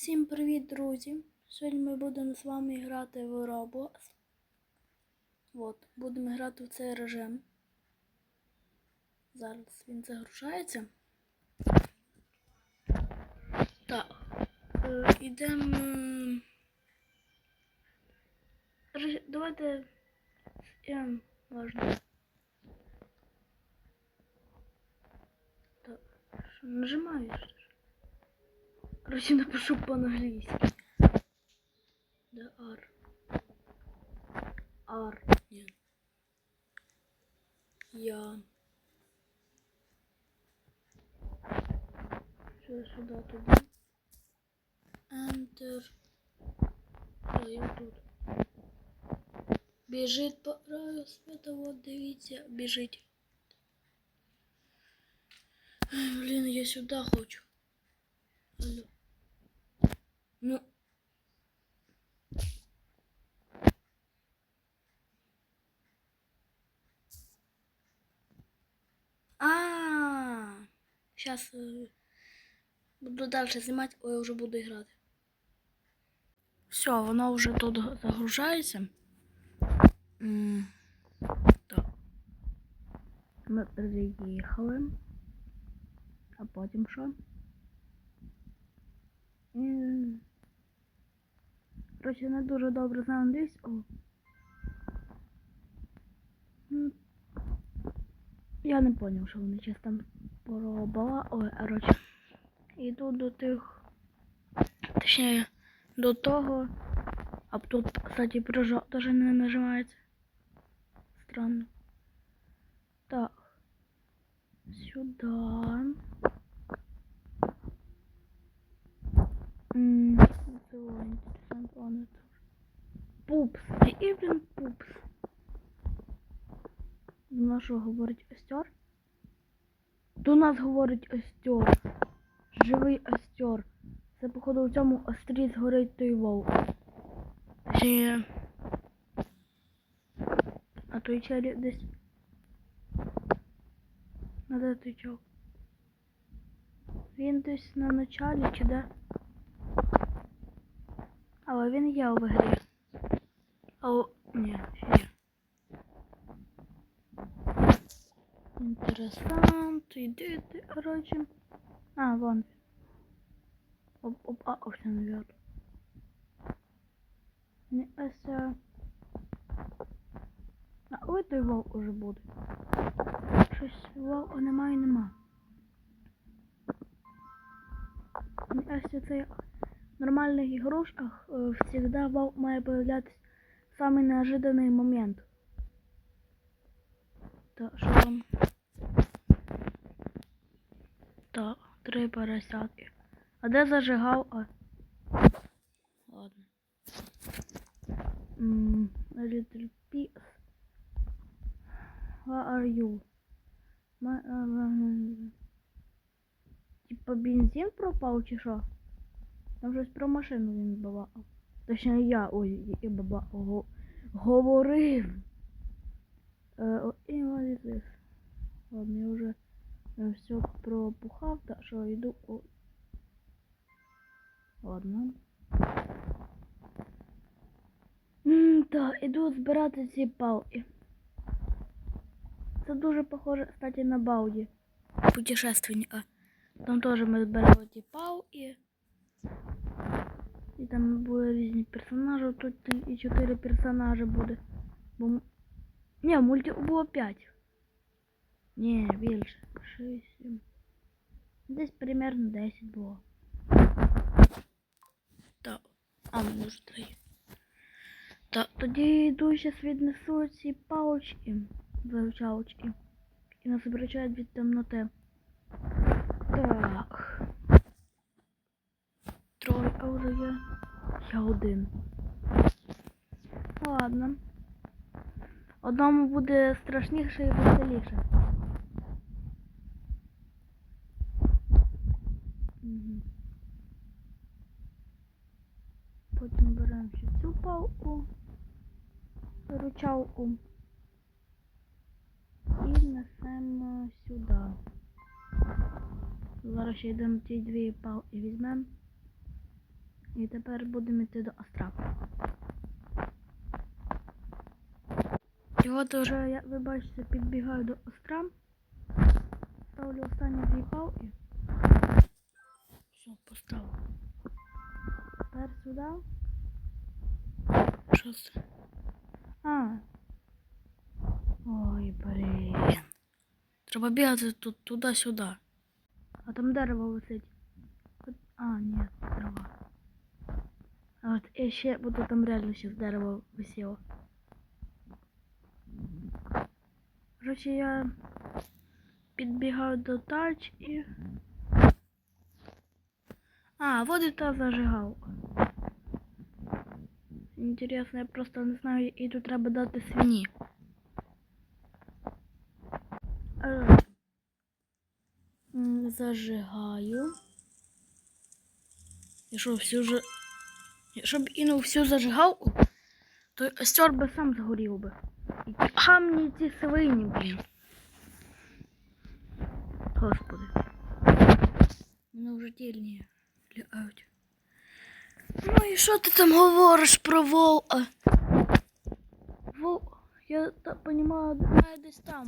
Всім привіт, друзі! Сьогодні ми будемо з вами грати в Roblox. От, будемо грати в цей режим. Зараз він загружається. Так. Е, ідемо. Давайте. Важно. Так. Що, нажимаєш? Короче, напишу по-английски. Да, ар. Ар. Нет. Я. Что сюда, туда. Enter. Да, я тут. Біжить по краю света, вот дивіться, біжить. Ай, блін, я сюди хочу. Алло. Ну. А, сейчас буду дальше знімати, ой, я вже буду грати. Все, воно вже тут загружається. М, Так. Ми приїхали. А потім що? М. Короче, не дуже добре знаю англійську. Я не поняв, що вони щось там поробила. Ой, короче. Іду до тих. Точніше, до того. А тут, кстати, прыжок даже не нажимається. Странно. Так. Сюда. М, Называй интересно планету. Пупс. І він пупс. До нашого говорить остер. До нас говорить остер. Живий остер. Це, походу, у цьому острі згорить той вовк. А той челі десь. А де той чел? Він десь на началі чи де? Але він є в грі. О, ні, ще є. Інтересант, іди ти, короче. А, вон. Оп, оп, а, ось він наверх. Не ася. А ой той вовк уже буде. Щось вовка немає, нема. Не ася це в нормальных игрушках э, всегда вау має появлятися самый неожиданный момент. Так, що там? Так, три поросятки. А де зажигав? А... Ладно. М, Little Pigs. Where are you? Ма- а, а, Типа бензин пропав чи що? Там щось про машину він бабав. Точніше я, ой, і баба го, говорив. Е, о, і this? Ладно, я вже е, все пропухав, так що йду. О. Ладно. Так, іду збирати ці палки. Це дуже похоже, кстати, на Бауді. Путешественника. Там теж ми збирали ті палки. І там були різні персонажі, тут і 4 персонажі буде. Бо... Ні, в було 5. Ні, більше. 6, 7. Десь примерно 10 було. Так. А, може 3. Так, тоді йду зараз віднесу ці палочки, вивчалочки. І нас обращають від темноти. Так. Вже є. Я один. Ладно. Одному буде страшніше і веселіше. Потім беремо ще цю палку, ручалку і несемо сюди. Зараз ще йдемо ті дві палки візьмемо. І тепер будемо йти до острова. І от уже, я, ви бачите, підбігаю до острова. Ставлю останній дві палки. Все, поставив. Тепер сюди. Що це? А. Ой, блін. Треба бігати тут туди-сюди. А там дерево висить. А, ні, трава. І ще буду там реально ще дерево висіло. Короче, я підбігаю до тач і. А, вот і та зажигалка. Інтересно, я просто не знаю, який тут треба дати свині. Зажигаю. І що, всю же. Щоб інув всю зажигалку, то костер би сам згорів би. А мені ці свині, блін. Господи. Мене вже тільні лягають. Ну і що ти там говориш про волка? Вол... Я так понимаю, має десь там.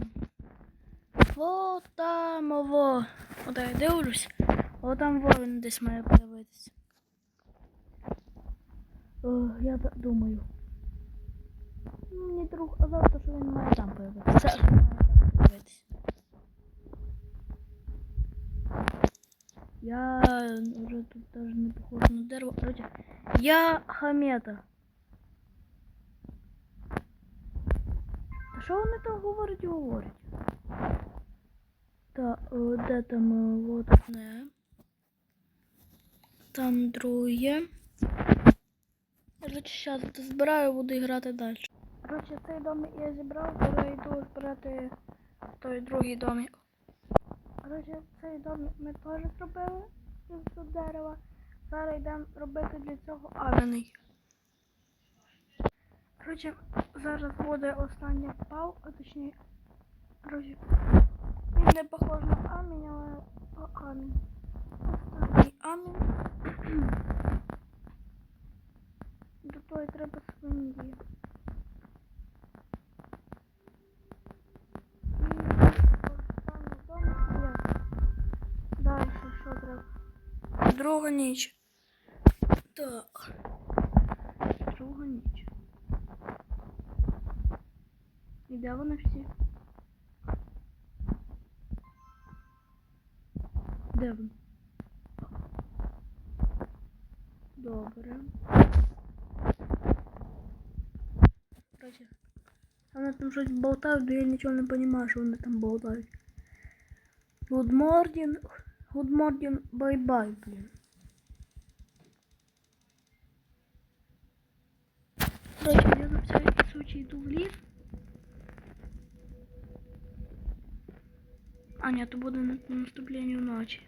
Во там, во. От я дивлюсь. О, там вовен десь має появитися. О, я так думаю. Ну, Мені друг казав, що він має там появитися. Це має там появитися. Я вже тут даже не похож на дерево. Короче, я хамета. Та що вони там говорять і говорять? Та, о, де там е, вот одне. Там друге. Короче, зараз збираю, буду грати далі. Короче, цей домик я зібрав, зараз йду збирати той другий домик. Короче, цей домик ми теж зробили з дерева. Зараз йдемо робити для цього кам'яний. Короче, зараз буде остання палка, точніше. Короче, він не похож на камінь, але а, камінь. Останній камінь. До того треба свиньї. Далі що треба? Друга ніч. Так. Друга ніч. І де вони всі? Де вони? Добре. Короче, вони там щось болтають, але я нічого не розумію, що вони там болтають. Good morning, good morning, bye-bye, блін. Короче, я на всякий случай йду в ліс. А, ні, то буде на наступленню ночі.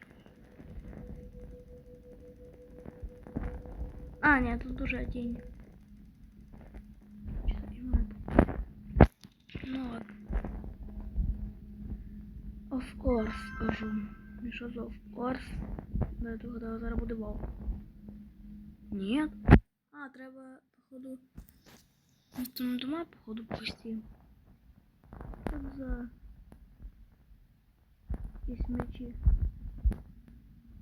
А, ні, тут уже день. Чотири минути. Ну ладно. Of course, кажу. І що за of course? Да, то когда зараз буде вау. Нет. А, треба, походу. На дома, походу, пусти. Що за... Якісь мечі.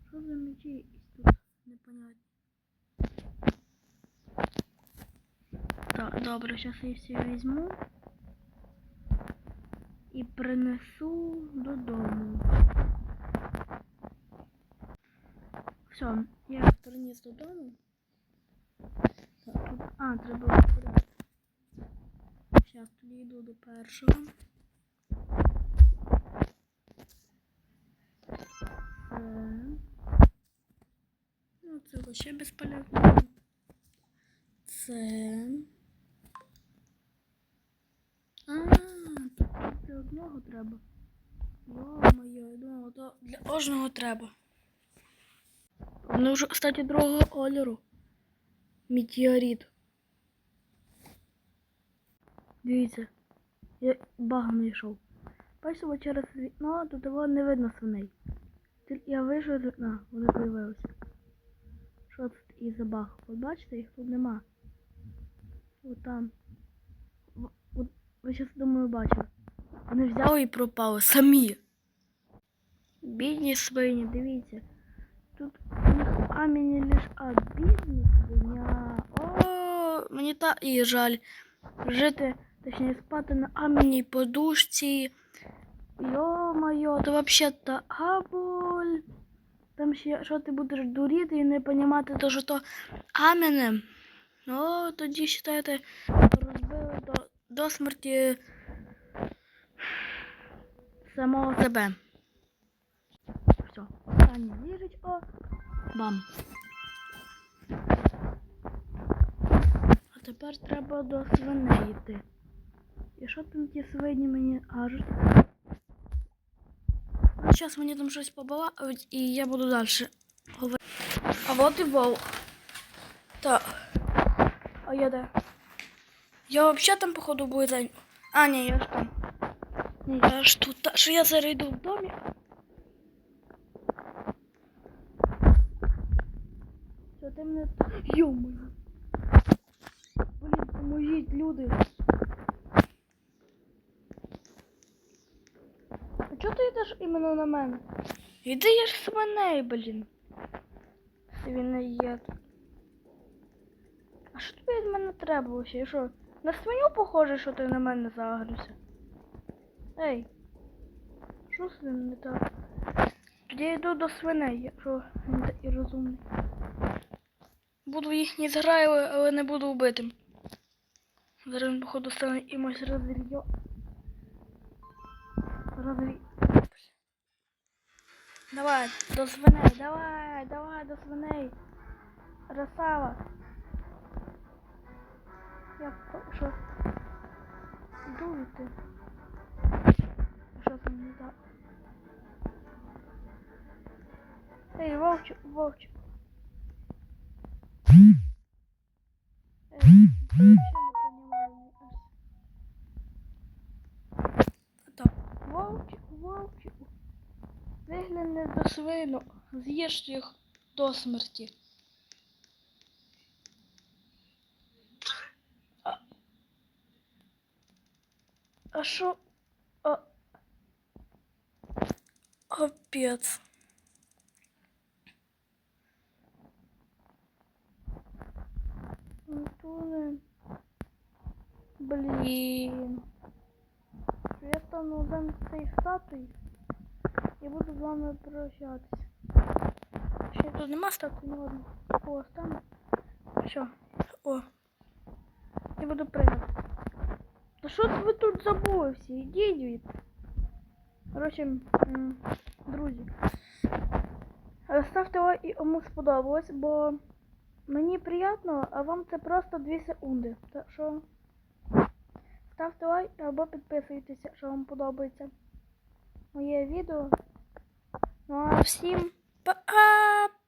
Що за мечі якісь тут? Непонятно. Так, добре, зараз я всі візьму. І принесу додому. Все, я приніс додому. Так, тут... А, треба вибирати. Зараз тоді йду до першого. Ну, це ще безполезно. Це... А, тут для одного треба. Йо-моє, я думала, то для кожного треба. Воно вже, кстати, другого кольору. Метеорит. Дивіться, я баг знайшов. Бачите, через вікно тут його не видно свиней. Тільки я вийшов з вікна, вони появилися. Що тут і забах. От бачите, їх тут нема. От там. От, ви зараз, думаю, бачили. Вони взяли і пропали самі. Бідні свині, дивіться. У них лиш а бідна свиня. О, мені та і жаль. Жити, точніше спати на аміній подушці. Йо-моє, то вообще то аболь. Там ще що ти будеш дуріти і не понімати, то що то аміне. О, тоді вважайте, розбили до, до смерті самого себе. Все, останнє ліжечко. Бам. А тепер треба до свиней йти. І що там ті свині мені кажуть? Ну, зараз мені там щось побалакають, і я буду далі говорити. А от і вовк. Так. А я де? Я взагалі там, походу, буду. А, ні, я ж там. Ні, я ж тут. Що я зараз йду в домі. Мене... Йо-моє. Блін, поможіть, люди. А чого ти йдеш іменно на мене? Іди я ж свиней, блін. Свиноєд. А що тобі від мене треба вообще? Що? На свиню похоже, що ти на мене загрився. Ей. Що з ним не так? Я йду до свиней, якщо він такий розумний. Буду їхні зграю, але не буду вбитим. Зараз він, походу, стане імось розрізьо. Розрі... Давай, до свиней, давай, давай, до свиней. Красава. Я що? Дуйте. Що там не так? Ей, вовчик, вовчик. Я вообще не понимаю. Так, вовчик, вовчик. Вигляне до свинок, з'їж їх до смерті. А, а що? А... Капець. Блін. Я стану замість цієї статуї буду з вами прощатися. Ще тут нема статуї, ну ладно. О, стану. Все. О. Я буду пригати. Та що ви тут забули всі? Ідіть від. Коротше, м, друзі. Ставте лайк і кому сподобалось, бо мені приємно, а вам це просто 2 секунди. Так що ставте лайк або підписуйтесь, якщо вам подобається моє відео. Ну а всім па-па!